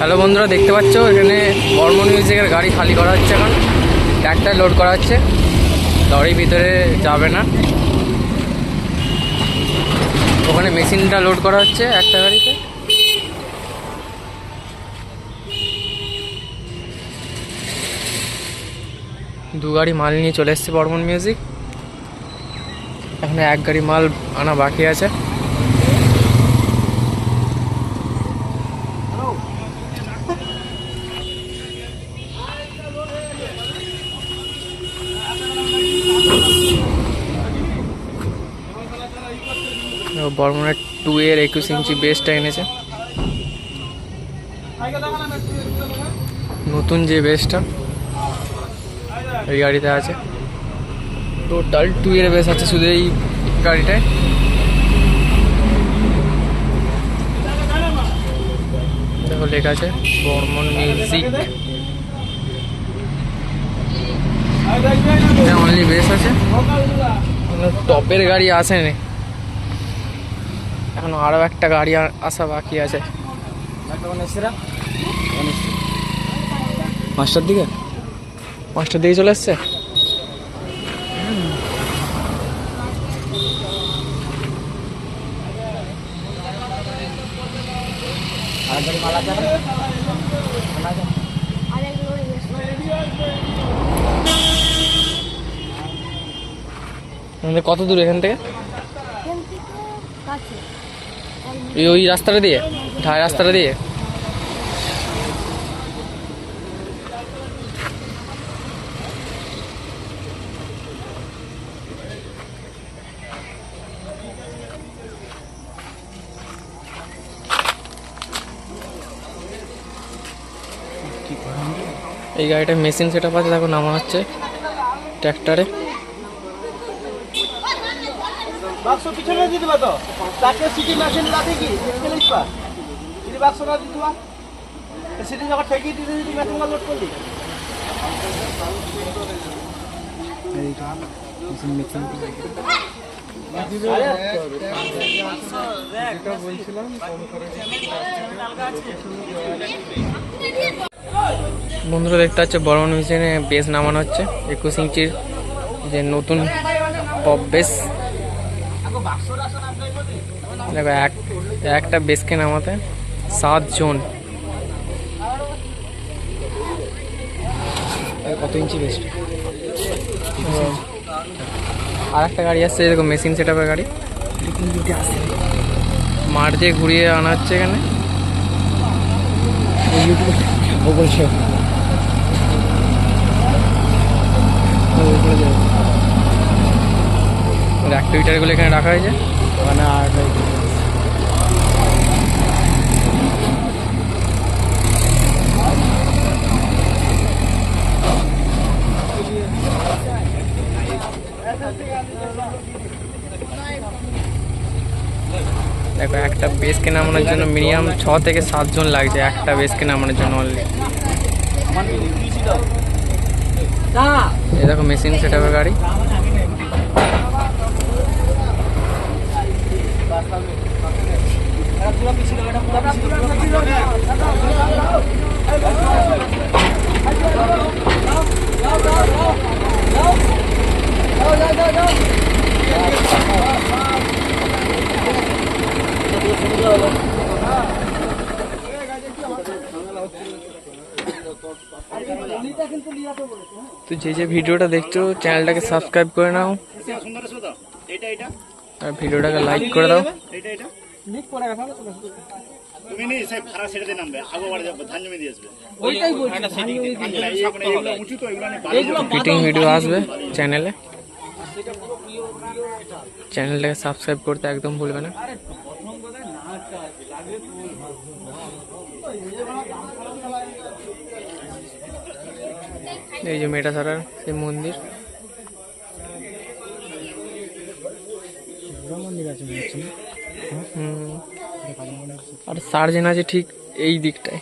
Hello বন্ধুরা, দেখতে পাচ্ছ? এখানে বর্মন মিউজিকের গাড়ি খালি করা হচ্ছে এখন। ট্র্যাক্টর লোড করা হচ্ছে। লরি ভিতরে যাবে না। ওখানে মেশিনটা লোড করা হচ্ছে একটা গাড়িতে। দু গাড়ি মাল নিয়ে চলে এসছে বর্মন মিউজিক। এখানে এক গাড়ি মাল আনা বাকি আছে। বর্মনের টু এর একুশ ইঞ্চি বেসটা এনেছে। নতুন যে বেসটা এই গাড়িতে আছে। টোটাল টু এর বেস আছে শুধু এই গাড়িটায়। দেখো লেখা আছে, বর্মন মিউজিক। অনলি বেস আছে। টপের গাড়ি আসেনি। এখন আরও একটা গাড়ি আসা বাকি আছে। পাঁচটার দিকে? পাঁচটার দিকে চলে এসছে আমাদের কত দূর এখান থেকে? ওই রাস্তাটা দিয়ে ঢাই রাস্তাটা দিয়ে। এই গাড়িটা মেশিন সেট আপ আছে, দেখো, নামা হচ্ছে ট্র্যাক্টরে। বাক্স পিছনে দিয়ে দিবা তো? তাকে সিটি মেশিন কি এখানে দিবা সিটি যখন ঠেকিয়ে দিতে মেশিন লোড করলি। বন্ধুরা, দেখতে পাচ্ছে বড় মেশিনে বেস নামানো হচ্ছে। একুশ ইঞ্চির যে নতুন পপ বেস দেখো এক একটা বেসকে নামাতে সাত জন। কত ইঞ্চি বেসটা আর একটা গাড়ি আসছে এরকম মেশিন সেট আপের গাড়ি। মাঠ দিয়ে ঘুরিয়ে আনা হচ্ছে এখানে। ও বলছে। অ্যাক্টিভিটারগুলো এখানে রাখা হয়েছে। মানে আর দেখো একটা বেসকে নামানোর জন্য মিনিমাম ছ থেকে সাতজন লাগছে একটা বেসকে নামানোর জন্য অনলি এই দেখো মেশিন সেট গাড়ি। তো যে যে ভিডিওটা দেখছ চ্যানেলটাকে সাবস্ক্রাইব করে নাও। আর ভিডিওটাকে লাইক করে দাও। লিক করে গেছে তুমি নেই সে ভাড়া ছেড়ে দিয়ে নামবে আগে বাড়ি যাব ধান জমি দিয়ে আসবে ওইটাই বলছি। এগুলো উঁচু তো এগুলো নিয়ে বালি জমি। ফিটিং ভিডিও আসবে চ্যানেলে। চ্যানেলটাকে সাবস্ক্রাইব করতে একদম ভুলবে না। এই যে মেটা সারার সেই মন্দির। আর সার্জেন আছে ঠিক এই দিকটায়।